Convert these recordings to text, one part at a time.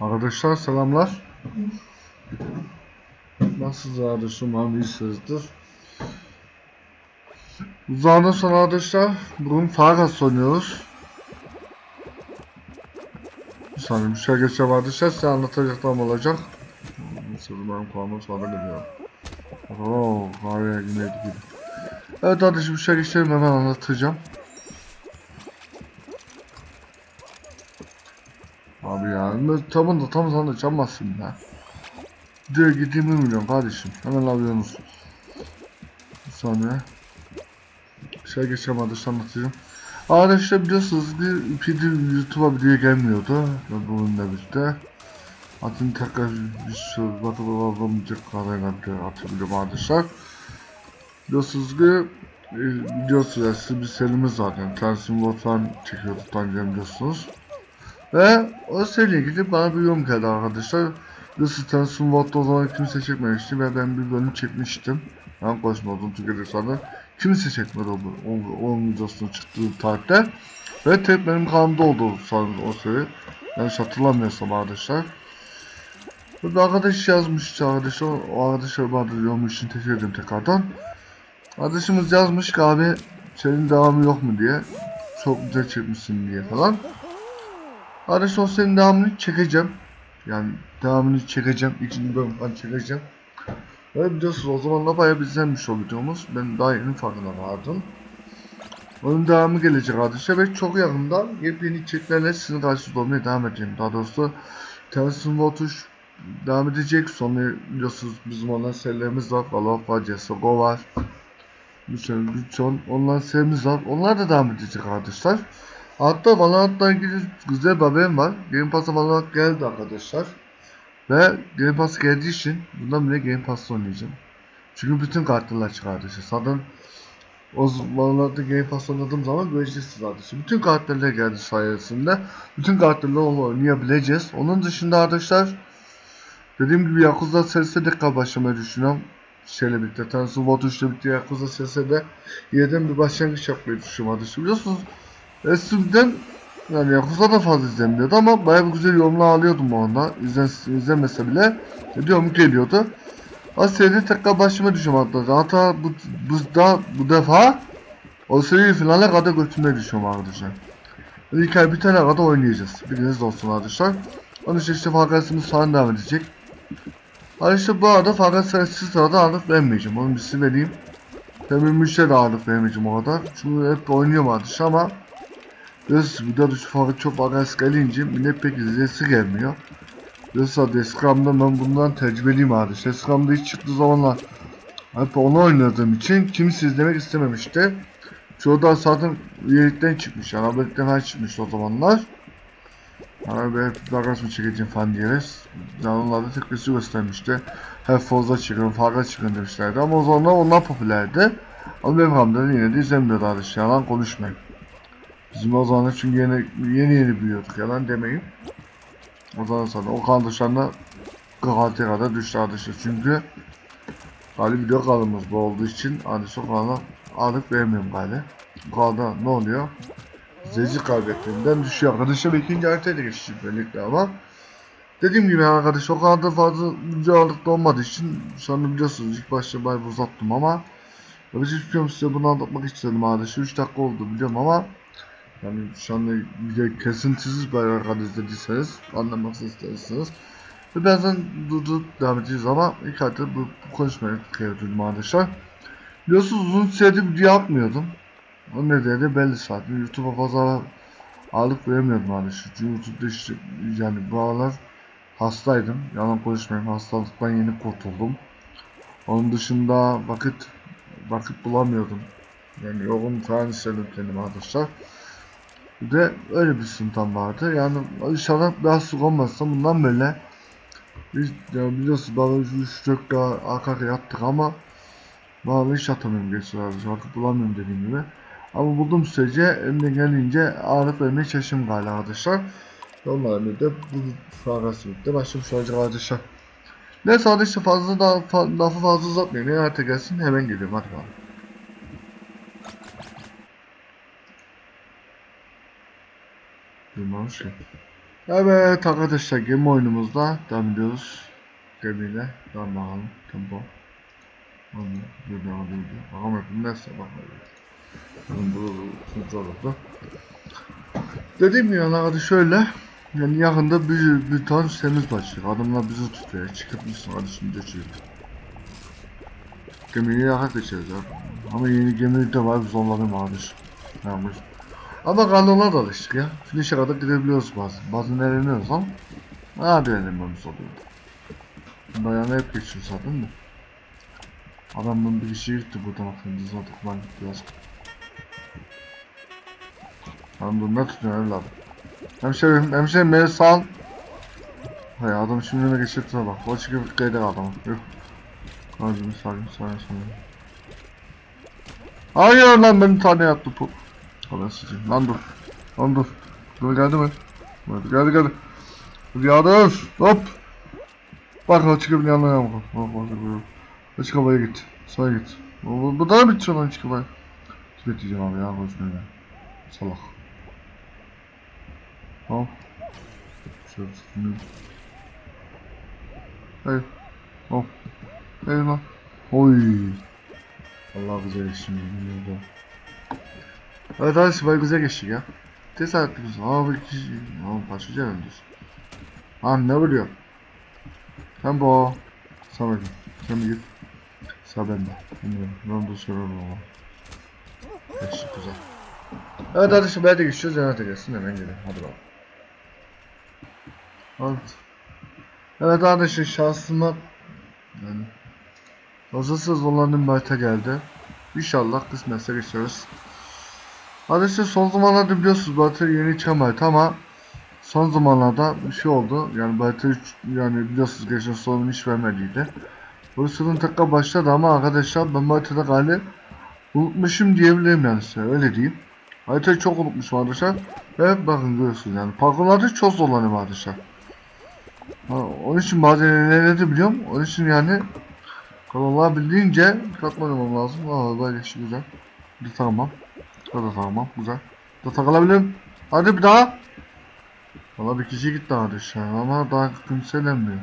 Arkadaşlar selamlar. Nasılsınız arkadaşlar? Umarım iyisinizdir. Uzağından sonra arkadaşlar bugün Farkas oynuyoruz. Bir saniye bir şey geçeceğim arkadaşlar size anlatacaklarım olacak. Nasıl benim kulağıma sonra geliyor. Ooo kahveye yine gidiyor. Evet arkadaşlar bir şey geçelim hemen anlatacağım. Ya ben tamam da tam sana çalmazsın ya. Direkt gideyim milyon kardeşim. Hemen alıyorsunuz. Bir saniye. Şey geçeceğim arkadaşlar anlatacağım. Arkadaşlar biliyorsunuz bir PD YouTube'a video gelmiyordu. Ve bununla birlikte. Atın tekrar bir sürü batı bulamayacak kadarıyla atabiliyorum arkadaşlar. Biliyorsunuz ki e, video süresi bir serimiz zaten. Falan çekiyorduk daha önce biliyorsunuz. Ve o seriyle ilgili bana bir yorum geldi arkadaşlar. Tersim Bot'ta o zaman kimse çekmemişti ve ben bir bölüm çekmiştim. Ben koşmadım Türkiye'de sana. Kimse çekmedi o, o, o videosunu çıktığı tarihte. Ve tek benim kanalımda oldu sanırım o seri. Yanlış hatırlamıyorsam arkadaşlar. Bir arkadaş yazmış arkadaşlar. O arkadaşlar bana yorum için teşekkür ederim tekrardan. Arkadaşımız yazmış ki abi senin devamı yok mu diye. Çok güzel çekmişsin diye falan. O senin devamını çekeceğim. Yani devamını çekeceğim. İkinci bölüm falan çekeceğim. Ve biliyorsunuz o zamanlar bayağı izlenmiş o videomuz. Ben daha yeni farkına vardım. Onun devamı gelecek arkadaşlar ve çok yakında yepyeni içeriklerle sizin karşınızda olmaya devam edeceğim. Daha doğrusu Tension Voltuş devam edecek. Sonra biliyorsunuz bizim olan serilerimiz var. Valorant var, CSGO var. Bütün, bütün online serimiz var. Onlar da devam edecek arkadaşlar. Hatta Valorant'la ilgili güzel bir haberim var. Game Pass'a Valorant geldi arkadaşlar. Ve Game Pass geldiği için bundan bile Game Pass'ta oynayacağım. Çünkü bütün kartlar çıkardı işte. Zaten o Valorant'ta Game Pass oynadığım zaman ücretsiz arkadaşlar. Bütün kartlarla geldi sayesinde. Bütün onu oynayabileceğiz. Onun dışında arkadaşlar dediğim gibi Yakuza serisine tekrar başlamayı düşünüyorum. Şeyle birlikte, Tansu Vatuş'la birlikte Yakuza serisine de yeniden bir başlangıç yapmayı düşünüyorum arkadaşlar. Biliyorsunuz eskiden yani Yakuza da fazla izlenmiyordu ama bayağı bir güzel yorumlar alıyordum o anda. İzlen, izlenmese bile diyorum geliyordu. O seride tekrar başıma düşünüyorum hatta. Hatta bu, bu, da, bu defa o seriyi finale kadar götürmeyi düşünüyorum arkadaşlar. İlk ay bir tane kadar oynayacağız. Bilginiz olsun arkadaşlar. Onun için işte Farkasımız falan devam edecek. Arkadaşlar bu arada Farkas serisi sırada ağırlık vermeyeceğim. Onu bir size vereyim. Demin müşteri de ağırlık vermeyeceğim o kadar. Çünkü hep oynuyorum arkadaşlar ama Videoda şu farkı çok agres gelince millet pek izleyesi gelmiyor. De Scrum'da ben bundan tecrübeliyim. İşte Scrum'da hiç çıktığı zamanlar hep onu oynadığım için kimse izlemek istememişti. Çoğu da zaten üyelikten çıkmış yani abonelikten falan çıkmış o zamanlar. Yani ben hep agres mi çekeceğim falan diyeriz. Yani onlar da tepkisi göstermişti. Hep fazla çıkın, farklı çıkın demişlerdi ama o zamanlar onlar popülerdi. Ama benim hamdeden yine de izlemiyordu arkadaşlar. Yalan konuşmayın. Bizim o zaman çünkü yeni yeni yeni büyüyorduk yalan demeyin. O zaman sonra o kan dışarına 46'ya kadar düştü arkadaşlar çünkü Galiba video kanalımız bu olduğu için arkadaşlar kanala ağırlık vermiyorum galiba. Bu kanalda ne oluyor? Zeci kaybettiğinden düşüyor arkadaşlar ikinci haritaya geçti böylelikle ama Dediğim gibi arkadaşlar o kanalda fazla video ağırlıkta olmadığı için anda biliyorsunuz ilk başta bayağı uzattım ama bir şey istiyorum size bunu anlatmak istedim arkadaşlar 3 dakika oldu biliyorum ama yani şu anda video kesintisiz arkadaş izlediyseniz anlamak isterseniz ve birazdan durdurup devam edeceğiz ama ilk hatta bu, bu konuşmaya kıyafetim arkadaşlar. Biliyorsunuz uzun süredir video yapmıyordum. O nedeni de belli zaten. YouTube'a fazla ağırlık veremiyordum arkadaşlar. Çünkü YouTube'da işte yani bu aralar hastaydım. Yalan konuşmayayım hastalıktan yeni kurtuldum. Onun dışında vakit vakit bulamıyordum. Yani yoğun falan istedim kendim arkadaşlar. De öyle bir sıkıntım vardı. Yani inşallah biraz sık olmazsa bundan böyle biz ya biliyorsunuz bana 3 4 daha arka arkaya yattık ama bana hiç atamıyorum geçiyorlar. Şarkı bulamıyorum dediğim gibi. Ama bulduğum sürece elimden gelince ağırlık vermeye çalışıyorum galiba arkadaşlar. Onlarla birlikte bu farkası birlikte başlamış olacak arkadaşlar. Neyse arkadaşlar fazla daha lafı fazla uzatmayayım. Ne artık gelsin hemen geliyorum hadi bakalım. Duymamış ki. Evet arkadaşlar gemi oyunumuzda devam ediyoruz. Gemiyle devam bakalım. Tempo. Onu devam ediyor. Bakalım neyse bakalım. Bunun bu kontrol oldu. Dediğim gibi hadi şöyle. Yani yakında bir, bir tane sitemiz başlayacak. Adamlar bizi tutuyor. Çıkartmışsın hadi şimdi çık. Gemiyi yakak geçeceğiz ya. Ama yeni gemi de var zorlanayım abi. Yanlış. Ama kanalına da alıştık ya. Finish'e kadar gidebiliyoruz bazen. Bazen eğleniyoruz ama hadi eğlenmemiz oluyor. Dayanı hep geçiyor zaten de. Adamın bir kişi gitti buradan. Biz zaten ben biraz. Lan dur ne tutuyorsun evladım? Hemşerim, hemşerim beni sal. Hay adam şimdi ne geçirtine bak. O çıkıp kaydı adamı. Yok. Hadi bir sakin sakin sakin. Hayır lan beni taneye attı bu. Haber sıçayım. Lan dur. Lan dur. Dur geldi mi? Hadi geldi geldi. Rüyadır. Hop. Bak açık evin yanına yağmur. Bak bak bak. Açık havaya git. Sağa git. Bu, bu, bu da mı bitiyor lan açık havaya? Kime diyeceğim abi ya konuşmayı ya. Salak. Al. Şöyle tutun. Hey. Al. Hey lan. Oy. Allah güzel işim. Bilmiyorum. Evet hadi Sibel güzel geçti ya. Tesadüf güzel. Aa bir kişi. Aa başlıca öldür. Ha ne biliyor? Sen bu. Sen bakayım. Sen git. Sağ bende. Bilmiyorum. Ben de sorarım ama. Geçti güzel. Evet hadi Sibel'de geçiyoruz. Yanete gelsin hemen gidelim. Hadi bakalım. Evet. Evet arkadaşlar şansıma yani Hazırsız olanın bayta geldi. İnşallah kısmetse geçeriz. Arkadaşlar son zamanlarda biliyorsunuz Bayta yeni çıkan bayta ama son zamanlarda bir şey oldu. Yani 3 yani biliyorsunuz geçen sorun hiç vermediydi. Bu sorun tekrar başladı ama arkadaşlar ben Bayta'da galiba unutmuşum diyebilirim yani size öyle diyeyim. Haritayı çok unutmuşum arkadaşlar. Ve bakın görüyorsunuz yani parkurlarda çok zorlanıyorum arkadaşlar. Onun için bazen ne biliyorum. Onun için yani Kanallar bildiğince katmam lazım. Aa böyle şey güzel. Bir tamam. Bu da tamam. Güzel. Da takılabilirim. Hadi bir daha. Valla bir kişi gitti an ama daha kimselenmiyor.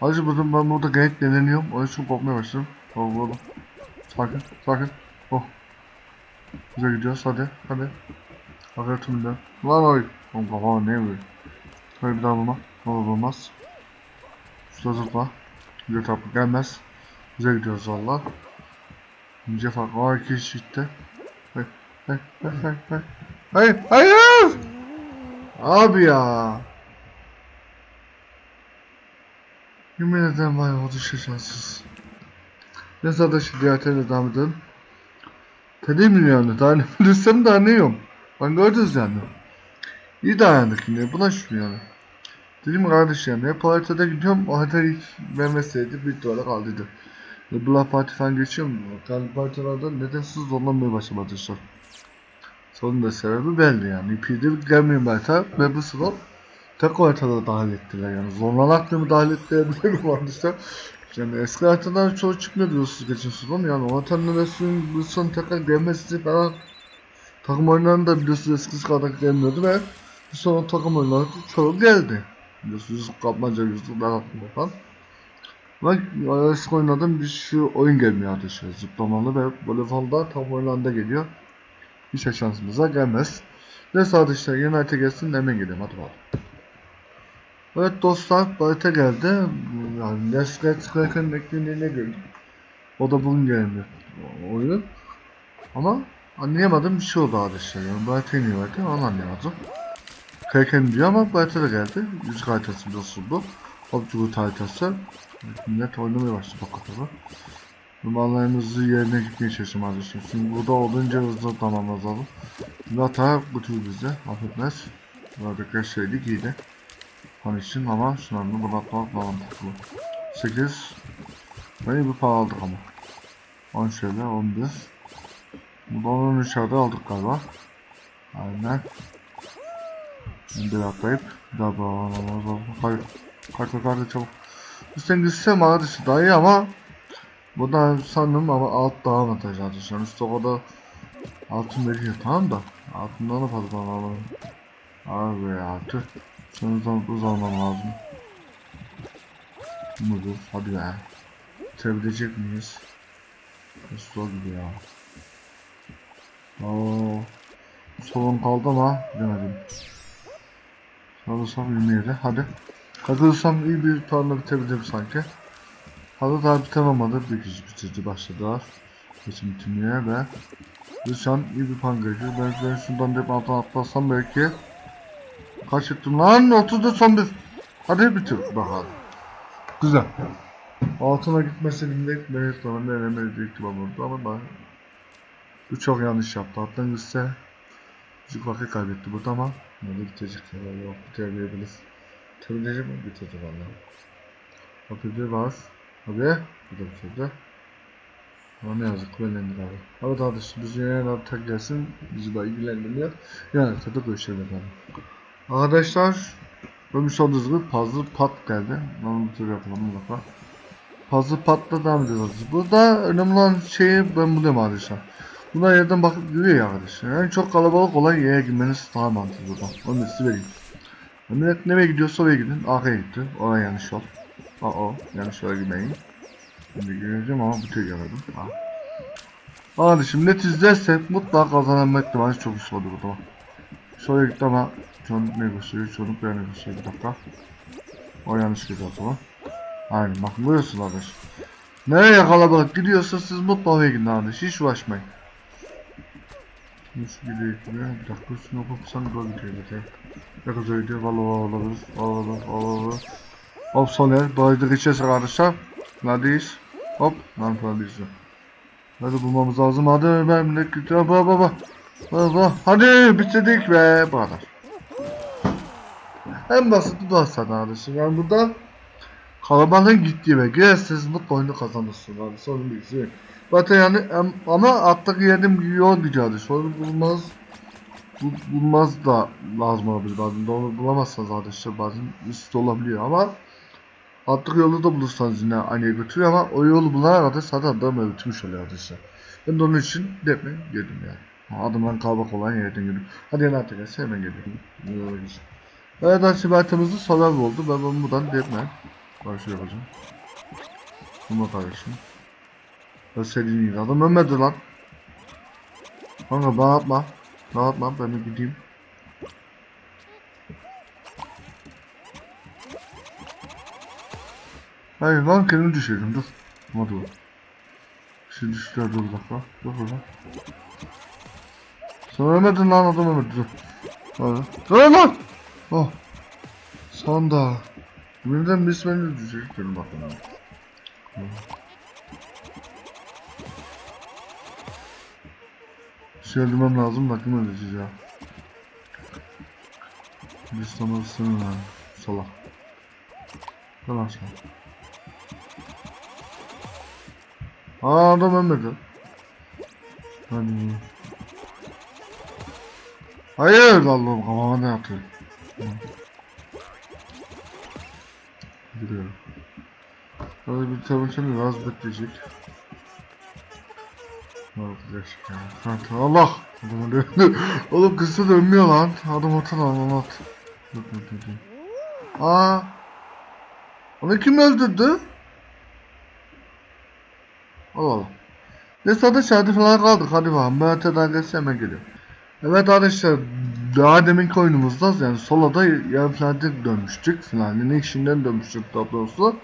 Hadi burada ben burada gayet deneniyorum. Onun için korkmaya başladım. Tamam burada. Sakin. Sakin. Oh. Güzel gidiyoruz hadi. Hadi. Hadi tümünde. Lan oy. Oğlum kafama ne vuruyor? Hadi bir daha bulma. Ne olur olmaz. Şurada zıpla. Güzel tapı gelmez. Güzel gidiyoruz valla. İnce fark. Aa iki kişi gitti. Hayır. Hayır. Hayır. Hayır. Hayır. Abi ya. Yemin ederim var ya o düşe şanssız. Neyse arkadaşlar diğer tele devam edelim. Teleyim yani daha ne bilirsem daha ne yiyorum. Ben gördünüz yani. İyi dayandık yine buna şükür yani. Dedim kardeş yani hep haritada gidiyorum o harita hiç vermeseydi bir dolar kaldıydı. Ve Bluff Party falan geçiyor mu? Yani partilerde nedensiz zorlanmaya başladı arkadaşlar. Sonun da sebebi belli yani. İP'de gelmeyen harita ve bu sıra tek haritada dahil ettiler yani. Zorlanarak da mı dahil ettiler bilmiyorum arkadaşlar. Yani eski haritadan çoğu çıkmıyor diyorsunuz geçen sezon yani o haritanın neresinin bu son tekrar gelmesi falan takım oyunlarında biliyorsunuz eskisi kadar gelmiyordu ve bu son takım oyunları çoğu geldi. Biliyorsunuz kapmaca yüzlük ben aklımda falan. Bak eski oynadığım bir şu oyun gelmiyor arkadaşlar. Zıplamalı ve voleybolda tam oyunlarında geliyor. Hiç şansımıza gelmez. Neyse arkadaşlar yeni harita gelsin hemen gidelim hadi bakalım. Evet dostlar harita geldi. Yani Nesret Kraken'ın eklendiğine gördüm. O da bugün geldi oyun. Ama anlayamadım bir şey oldu arkadaşlar. Yani bu harita niye vardı onu anlayamadım. Kraken diyor ama bu harita da geldi. Yüzük haritası biliyorsun bu. Object haritası. Millet oynamaya başladı bak kapalı. Numaralarımızı yerine gitmeye çalışıyorum arkadaşlar. Çünkü burada olunca hızlı tamamlamamız lazım. Lata bu tür bize affetmez. Buradaki şeylik iyiydi. Onun için ama şu anda bunu atmak mantıklı. 8 Ve bir para aldık ama. 10 şöyle 11 Burada 13 adı aldık galiba. Aynen. Bir atlayıp bir daha bağlamamız lazım. Hayır. Kalk kalk çabuk. Üstten gitsem arkadaşı daha iyi ama bu da sanırım ama alt daha avantajlı arkadaşlar. O kadar altın veriyor tamam da altından da fazla alalım. Abi ya tüh. Sanırsam hız almam lazım. Mudur? Hadi be. Bitirebilecek miyiz? Nasıl gibi ya. Oo. Sorun kaldı ama bilemedim. Sanırsam 27. Hadi. Kazanırsam iyi bir puanla bitebilirim sanki. Hadi daha bitememedi. Bir kişi bitirdi başladılar. Kesin bitirmeye ve biz şu an iyi bir gerekiyor. Ben, ben şundan hep altına atlasam belki Kaç ettim lan? 30'da son bir. Hadi bitir bakalım. Güzel. Altına gitmesi bilmek beni sonra nereye ihtimal oldu ama ben bu çok yanlış yaptı. Alttan gitse küçük vakit kaybetti burada ama ne bitecek ya yok bitiremeyebiliriz. Bitirebilecek mi? Bitirdi valla. Bakıcı var. Abi bu da bitirdi. Ama ne yazık kullanıldı abi. Ama daha da şimdi biz yine tek gelsin bizi de ilgilendirmiyor. Yani tadı görüşelim abi. Arkadaşlar görmüş olduğunuz gibi puzzle pat geldi. Onu bir tür yapalım mutlaka. Puzzle patla devam edeceğiz. Burada önemli olan şeyi ben bulayım arkadaşlar. Buna yerden bakıp görüyor ya arkadaşlar. En çok kalabalık olan yere girmeniz daha mantıklı burada. Onu size vereyim. Millet nereye gidiyorsa oraya gidin. Arkaya gitti. Oraya yanlış yol. Aa yanlış yola girmeyin. Şimdi gireceğim ama bu tek yaradım. Ha. Arkadaşım net izlersek mutlaka kazanma ihtimali çok üst oldu burada. Şöyle gitti ama Çoğunluk ne gösteriyor? Çoğunluk ne gösteriyor? Bir dakika. O yanlış gidiyor o zaman. Aynen bakın buyursun arkadaş. Nereye kalabalık gidiyorsa siz mutlaka gidin arkadaş. Hiç uğraşmayın. Nasıl gidiyor gidiyor? Bir dakika üstüne okursan doğru gidiyor zaten. Ne kadar gidiyor? Valla valla valla valla valla Hop son yer. Doğru geçeceğiz arkadaşlar. Hop. Lan neredeyiz? Hadi bulmamız lazım. Hadi ne gidiyor? Baba baba. Baba. Hadi bitirdik be. Bu kadar. En basit bu da sana arkadaşım. Yani burada kalabalığın gittiği ve girerseniz mutlu oyunu kazanırsın abi. Sorun bilgisi yok. Zaten yani ama alttaki yerim yol gidiyordu. Sorun bulmaz bu, bulmaz da lazım olabilir bazen. Doğru bulamazsanız arkadaşlar bazen üst olabiliyor ama alttaki yolu da bulursanız yine aynı yere götürüyor ama o yolu bulana kadar zaten adam öğütmüş oluyor arkadaşlar. Ben de onun için deprem girdim yani. Adımdan kalabalık olan yerden girdim. Hadi yine artık gelse hemen geliyorum. Evet asibatımızı solar oldu. Ben bunu buradan deprem. Karşı yapacağım. Bunu karışım. Ben senin. Adam ölmedi lan. Kanka bana atma. Bana atma ben de gideyim. Hayır lan kendimi düşürdüm dur. Ama dur. Şimdi düştüler dur bir dakika. Dur burada. Sen ölmedin lan adam ölmedi dur. Hadi. Dur lan! Oh. Sonda. Birden birisi beni düşecek benim aklıma. Şey öldürmem lazım da kim öldüreceğiz ya. Bir sana ısınır lan. Salak. Gel lan Aa adam ölmedi. Hadi. Hayır Allah'ım kafama ne yapıyor? Gidiyorum. Hadi bir tabi şimdi biraz bekleyecek. Kanka Allah! Adam ölüyor. Oğlum kızı da ölmüyor lan. Adam atın lan onu at. Dur! Onu kim öldürdü? Allah. Neyse hadi falan kaldık. Hadi bakalım. Ben öteden geçse hemen geliyorum. Evet arkadaşlar daha deminki oyunumuzda yani soloda yarı finalde dönmüştük. Finalin ilk işinden dönmüştük daha doğrusu.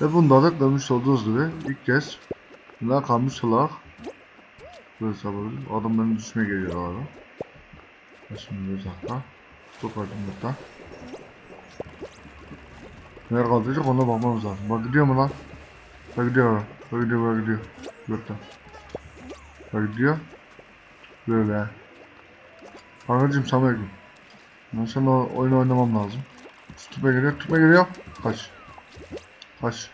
Ve bunda da dönmüş olduğunuz gibi ilk kez final kalmış olarak böyle sabırız. Adam benim düşmeye geliyor abi. Şimdi bir dakika. Çok acım burada. Nereye kalacak ona bakmamız lazım. Bak gidiyor mu lan? Bak gidiyor. Bak gidiyor bak gidiyor. Burada. Bak gidiyor. Böyle. Kankacım sana yakın. Sana oyunu oynamam lazım. Tüpe geliyor, tüpe geliyor. Kaç. Kaç.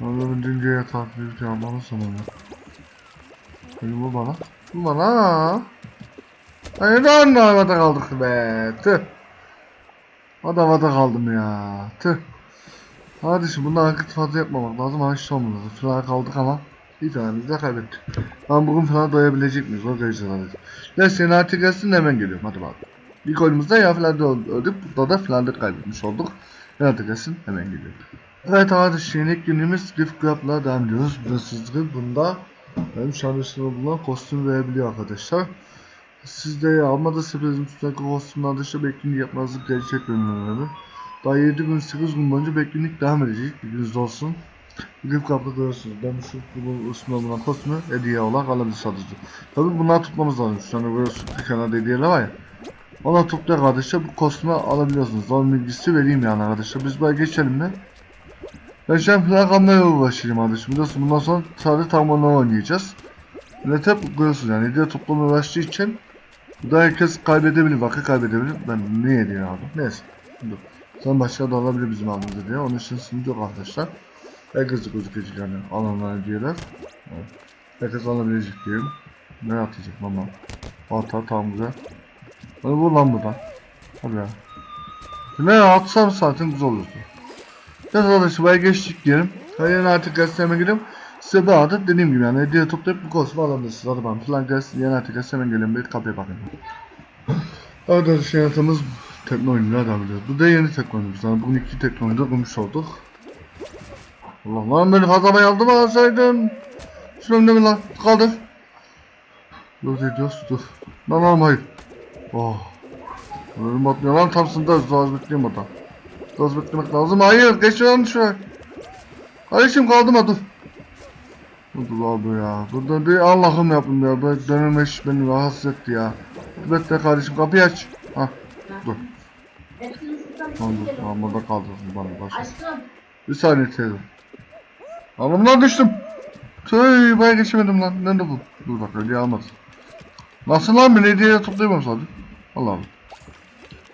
Bir diye takip edeceğim bana ya. Beni bu bana. Bu bana. Hayır lan havada kaldık be. Tüh. Hadi havada kaldım ya. Tüh. Şimdi bundan hareket fazla yapmamak lazım. Hiç olmadı. Sıra kaldık ama. Bir tanemizi de kaybettik. Ben bugün falan doyabilecek miyiz? O derece hadi. Neyse yeni artık gelsin hemen geliyorum. Hadi bakalım. İlk oyunumuzda ya finalde öldük. Burada da finalde kaybetmiş olduk. Nerede gelsin hemen geliyor. Evet arkadaşlar ilk günümüz Gift Club'la devam ediyoruz. Biliyorsunuz bunda benim şarjısına bulunan kostüm verebiliyor arkadaşlar. Siz de almada sürprizim tutacak kostümler dışı beklinlik yapmanızı gelecek bölümleri. Daha 7 gün 8 gün boyunca beklinlik devam edecek. Bilginiz olsun. Gift Club'da görüyorsunuz. Ben şu bu üstüne bulunan kostümü hediye olarak alabilir sadece. Tabi bunları tutmamız lazım. Şu anda görüyorsunuz bir kenarda hediyeler var ya. Ona toplayarak arkadaşlar bu kostümü alabiliyorsunuz. Onun bilgisi vereyim yani arkadaşlar. Biz böyle geçelim de. Ben şu an plak almaya uğraşayım arkadaşım. Biliyorsun bundan sonra sadece tamamen oynayacağız. Millet hep görüyorsunuz yani hediye toplamaya uğraştığı için bu da herkes kaybedebilir, vakit kaybedebilir. Ben niye hediye aldım? Neyse. Dur. Sen başka da alabilir bizim aldığımız hediye. Onun için sıkıntı yok arkadaşlar. Herkes gözükecek yani alanlar hediyeler. Evet. Herkes alabilecek diyeyim. Ne atacak mama? Ata tamam güzel. Hadi vur lan buradan. Hadi ya. Ne atsam zaten güzel olurdu. Ben arkadaşlar buraya geçtik diyelim. Hayır artık gazeteme gireyim. Size bu arada dediğim gibi yani hediye toplayıp bu kostümü alabilirsiniz. Hadi bakalım falan gelsin. Yeni artık gazeteme gelin bir kapıya bakın. Arkadaşlar yanıtımız teknolojiler devam ediyor. Bu da yeni teknolojimiz. Yani bugün iki teknolojide bulmuş olduk. Allah lan beni kazanma yardım alsaydın. Şunu önüne lan? Kaldır. Dur ediyoruz dur. Lan lan hayır. Oh. Ölüm atmıyor lan tamsın da az bekleyeyim orada. Az beklemek lazım. Hayır geç lan şuraya. Kardeşim kaldım ha dur. Dur abi ya. Dur dur Allah'ım yapın ya. Böyle dönemeş beni rahatsız etti ya. Bekle kardeşim kapıyı aç. Ha dur. Tamam. Tamam burada kaldırsın bana başla. Aşkım. Bir saniye teyze. Alımdan düştüm. Tüy baya geçemedim lan. Nerede bu? Dur bak öyle almaz. Nasıl lan beni hediye toplayamam sadece. Allah Allah.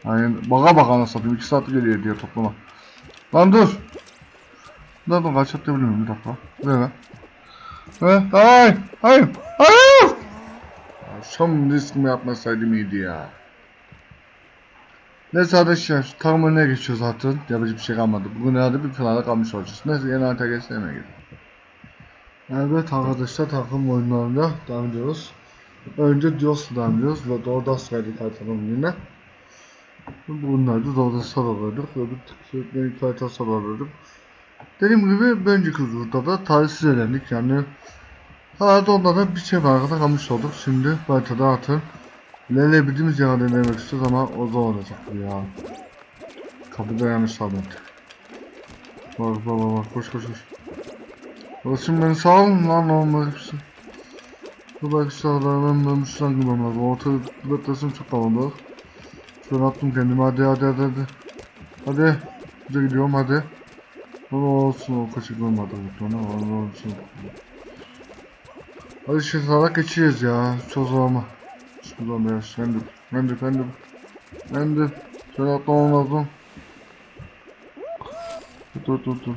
Aynen baka baka nasıl satayım. 2 saat geliyor hediye toplama. Lan dur. Dur dur kaç atlayabilir bir dakika. Ver lan. Ver. Hayır. Hayır. Hayır. Son riskimi yapmasaydım iyiydi ya. Neyse arkadaşlar tam önüne geçiyor zaten. Yapacak bir şey kalmadı. Bugün herhalde bir plana kalmış olacağız. Neyse yeni harita geçti hemen gidelim. Evet arkadaşlar takım oyunlarında devam ediyoruz. Önce Dios'la devam ediyoruz ve Dordas verdik haritanın yine. Bunlar da Dordas alıyorduk ve bir tık sürekli harita alıyorduk. Dediğim gibi bir önceki turda da tarihsiz elendik yani. Herhalde onda da bir şey arkada kalmış olduk. Şimdi haritada artık Lele bildiğimiz yerden denemek istiyoruz ama o zor olacak ya. Kapıda yanlış aldık. Bak bak bak koş koş koş. Orası beni sağ olun lan olmaz bir şey. Bu bak sağlar ben ben bir şey lazım. Orta beklesim çok bak. Şöyle attım kendimi hadi hadi hadi hadi. Hadi. Hadi gidiyorum hadi. O olsun o kaçık olmadı bu tane. O olsun. Hadi şey salak geçeceğiz ya. Çok zor ama. Şuradan biraz kendim. Kendim kendim. Kendim. Şöyle atlamam lazım. Dur dur dur.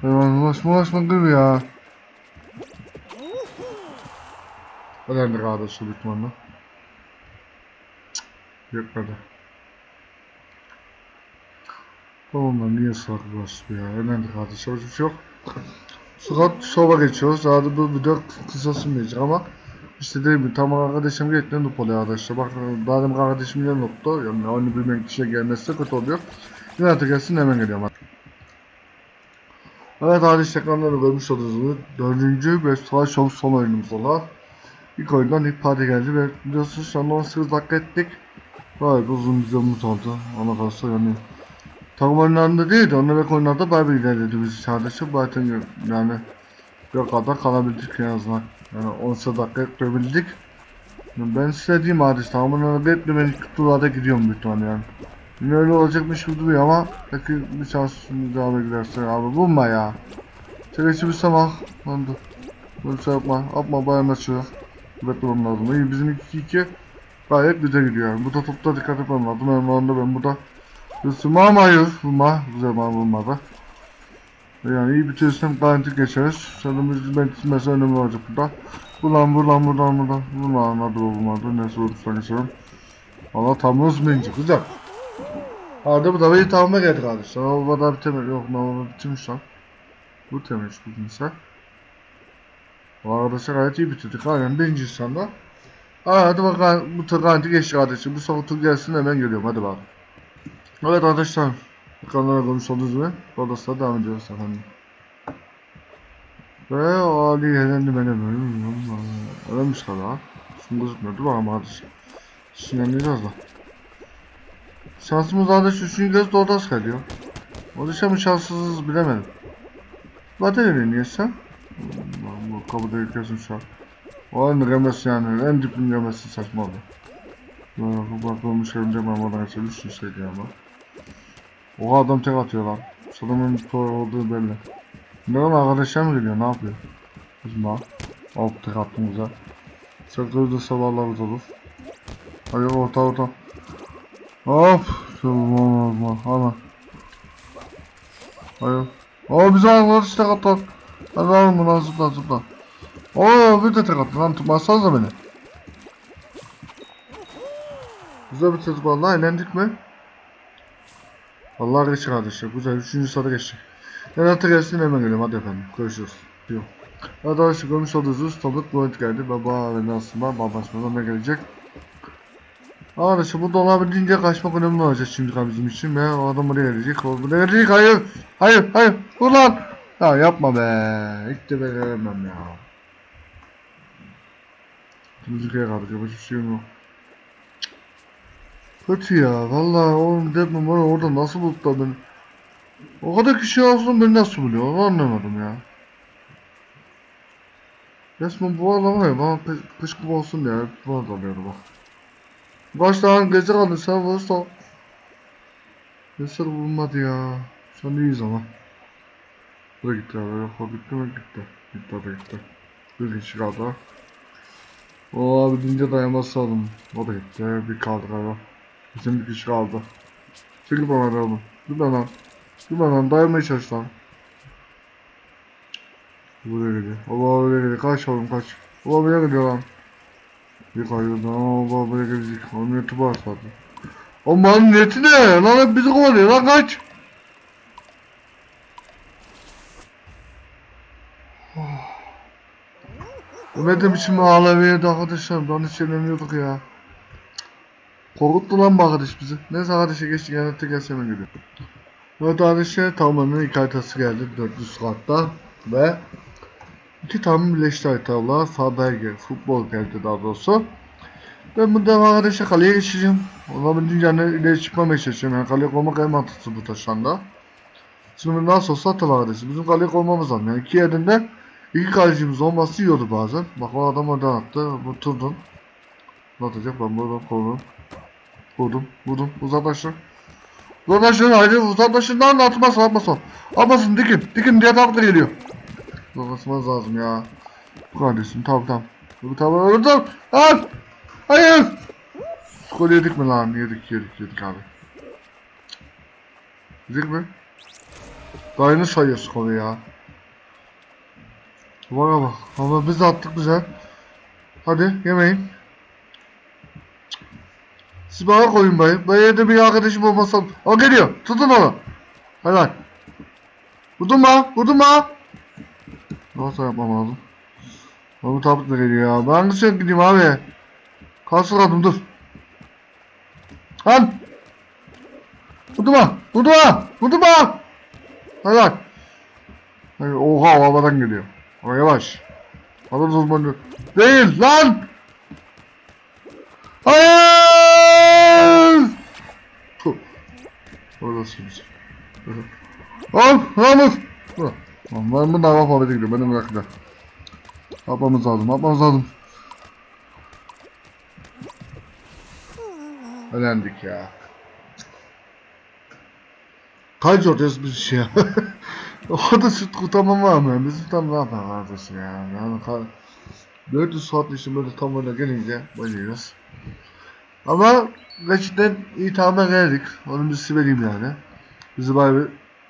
Hemen ulaşma ulaşma gibi ya. Önemli kaldı su bitmanla. Yetmedi. Tamam lan niye salak bastı ya? Önemli kaldı. Hiçbir şey yok. Fakat sola geçiyoruz. Hadi bu video kısa sürmeyecek ama işte dediğim gibi tam arkadaşım geçten top oluyor arkadaşlar. Bak daha demin kardeşim yan nokta. Yani onu bilmek kişiye gelmezse kötü oluyor. Yine artık gelsin hemen geliyorum. Evet arkadaşlar ekranları görmüş olduğunuz dördüncü ve Star Show son oyunumuz olarak. İlk oyundan ilk parti geldi ve biliyorsunuz şu anda 18 dakika ettik. Gayet uzun bir videomuz oldu. Ona kalsa yani Takım oyunlarında değil de onlara oyunlarda bayağı bir ilerledi biz sadece zaten yani bir kadar kalabildik en azından. Yani 10 dakika. Yani ben size diyeyim de ben ilk turlarda gidiyorum büyük ihtimalle yani. Yine öyle olacakmış gibi duruyor ama belki bir şans devam giderse abi bulma ya. Çekeçi bir sabah lan dur. Böyle şey yapma yapma bayan açıyor. Beklemem lazım. İyi bizim 2-2 gayet güzel gidiyor yani. Bu da topta dikkat etmem lazım. Önemli ben burada Isınma ama hayır. Vurma. Güzel bana vurmadı. Yani iyi bitirirsem garanti geçeriz. Sanırım ben mesela önemli olacak burada. Buradan buradan buradan buradan. Buradan hadi olmadı. Neyse olursa geçerim. Valla tam hızmayınca güzel. Hadi bu da bir tamama geldik arkadaşlar. Bu da bitemedi. Yok ne oldu bitirmiş lan. Bu bitirmiş bu. Bu arkadaşlar gayet iyi bitirdik. Aynen birinci insanda. Hadi bakalım bu tur garanti geçti kardeşim. Bu son tur gelsin hemen geliyorum hadi bakalım. Evet arkadaşlar. Kanala konmuş olduğunuz gibi. Rodos'ta devam ediyoruz efendim. Ve Ali Helendi benim. Öğrenmiş kadar. Şimdi gözükmüyor. Dur bakalım kardeşim. Sinirleneceğiz da. Şansımız arkadaş üçüncü kez Rodos geliyor. Oluşa mı şanssızız bilemedim. Batarya niye sen? Hmm, Bu kapıda yıkıyorsun şu an. O an gemesi yani. En dipin gemesi saçma oldu. Bak olmuş örümcek mamadan açılmış şeydi ama. O adam tek atıyor lan. Adamın pro olduğu belli. Ne lan arkadaşlar mı geliyor? Ne yapıyor? Kızma. Alt tek attığımıza. Sektörde sabahlarımız olur. Hayır orta orta. Hop. Şöyle olmaz Hemen. Hayır. Aa bize arkadaş tek atlar. Hadi alın bunu zıpla zıpla. Oo bir de tek attı lan tutmazsanıza beni. Güzel bitirdik vallahi eğlendik mi? Vallahi geçtik arkadaşlar güzel üçüncü sıra geçtik. Ben artık gelsin hemen geliyorum hadi efendim görüşürüz. Yok. Arkadaşlar görmüş olduğunuz tablet point geldi. Baba ve Nasım'a babasına ne gelecek? Arkadaşlar bu olabildiğince kaçmak önemli olacak şimdi bizim için ve o adam buraya gelecek. O buraya gelecek hayır. Hayır hayır. Ulan. Ya yapma be. İlk de ben gelemem ya. Müzikaya kaldık yapacak bir şeyim yok. Kötü ya vallahi oğlum var ya, orada nasıl buldular beni. O kadar kişi olsun beni nasıl buluyor onu anlamadım ya. Resmen bu adam var ya bana kış, kış gibi olsun diye buna dalıyordu bak. Tane gece kaldı sen varsa. Mesela bulunmadı ya. An iyiyiz ama. Bu da gitti abi. Yok o gitti mi gitti. Gitti o da gitti. Bir kişi kaldı. O abi dince dayanması lazım. O da gitti. Bir kaldı galiba. Bizim bir kişi kaldı. Çekil bana da oğlum. Dur lan lan. Dur lan lan dayanmaya çalış lan. Buraya geliyor. Baba buraya geliyor. Kaç oğlum kaç. Baba buraya geliyor lan. Bir kayıyordu ama baba buraya gelecek. Onun niyeti var zaten. O manın niyeti ne? Lan hep bizi kovalıyor lan kaç. Bu ne biçim ağlamaydı arkadaşlar. Ben hiç eğleniyorduk ya. Korkuttu lan bu arkadaş bizi. Neyse arkadaşa geçtik yani tek hemen geliyor. Evet arkadaşlar tamamen ilk haritası geldi 400 katta ve iki tane birleşti haritalar geldi futbol geldi daha doğrusu. Ben burada arkadaşlar kaleye geçeceğim. Olabildiğince hani ileri çıkmamaya çalışıyorum. Yani kaleye koymak en mantıklısı bu taşanda. Şimdi nasıl olsa atalım arkadaşlar. Bizim kaleye koymamız lazım. Yani iki yerinde iki kalecimiz olması iyi olur bazen. Bak o adam oradan attı. Bu turdun. Ne atacak? Ben buradan koydum. Vurdum. Vurdum. Uzaklaşın. Uzaklaşın. Haydi uzaklaşın. Lan atmasın atmasın. Atmasın dikin. Dikin diye takla geliyor. Uzaklaşmanız lazım ya. Bu kardeşim tamam tamam. Bu tamam öldüm. Lan. Hayır. Skor yedik mi lan? Yedik yedik yedik abi. Yedik mi? Daha yeni sayıyor skoru ya. Vay bak. Ama biz de attık güzel. Hadi yemeyin. Siz bana koyun bayım. Ben evde bir arkadaşım olmasam. O geliyor. Tutun onu. Hadi lan. Vurdurma. Vurdurma. Nasıl yapmam lazım? Abi tabut da geliyor ya. Ben hangisine gideyim abi? Kalsın adım dur. Lan. Vurdurma. Vurdurma. Vurdurma. Hadi lan. Hayır, oha o havadan geliyor. Ama yavaş. Adam uzmanı. Değil lan. Hayır! Oradasınız. Hop! Ramız! Lan ben bundan hava fabrika gidiyorum. Beni bırakın. Yapmamız lazım. Yapmamız lazım. Elendik ya. Kaç ortası bir şey ya. o da süt kurtarmam mı? Bizim tam ne yapalım kardeşim ya. Yani ka- 400 saat için böyle tam öyle gelince bayılıyoruz. Ama gerçekten iyi tahmin geldik. Onu bir söyleyeyim yani. Bizi bayağı bir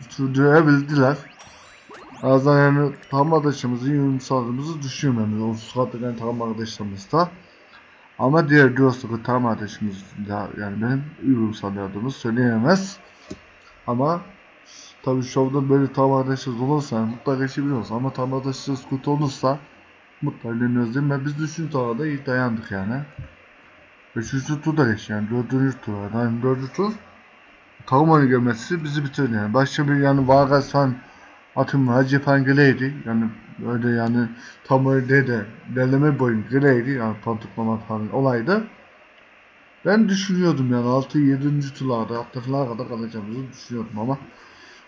sürdürebildiler. Azdan yani tam sağladığımızı düşünmüyorum. Yani o saatte tam arkadaşlarımız da. Ama diğer dostluklu tam arkadaşımız da yani benim uyum sağladığımı söyleyemez. Ama tabi şovda böyle tam arkadaşımız olursa yani mutlaka geçebiliyoruz. Ama tam arkadaşımız kötü olursa Mutlaka deniyoruz değil mi? Biz üçüncü turda da iyi dayandık yani. Üçüncü turda geç yani. Dördüncü turda. Yani dördüncü tur takım oyunu görmesi bizi bitirdi yani. Başka bir yani Vargas falan atım Hacı falan geleydi. Yani öyle yani tam öyle de derleme boyun geleydi. Yani pantuklama falan olaydı. Ben düşünüyordum yani 6 7. turlarda hatta falan kadar kalacağımızı düşünüyordum ama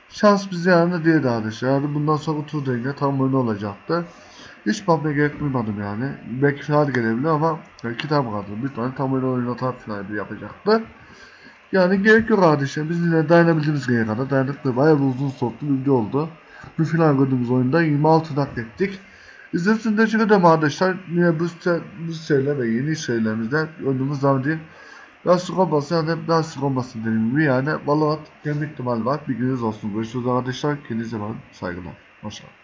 şans bize yanında değildi arkadaşlar. Bundan sonra tur denge tam oyun olacaktı. Hiç bakmaya gerek duymadım yani. Belki final gelebilir ama belki tam kaldı. Bir tane tam oyun oynatan final yapacaktı. Yani gerek yok arkadaşlar. Biz yine dayanabildiğimiz yere kadar dayandık da bayağı uzun soluklu bir video oldu. Bir final gördüğümüz oyunda 26 dakika ettik. İzlediğiniz için teşekkür arkadaşlar. Yine bu, bu seriler ve yeni serilerimizden öldüğümüz zaman değil. Lastik olması yani lastik olması dediğim gibi yani Valorant gelme ihtimali var. Bir gününüz olsun. Görüşürüz arkadaşlar. Kendinize bakın. Saygılar. Hoşçakalın.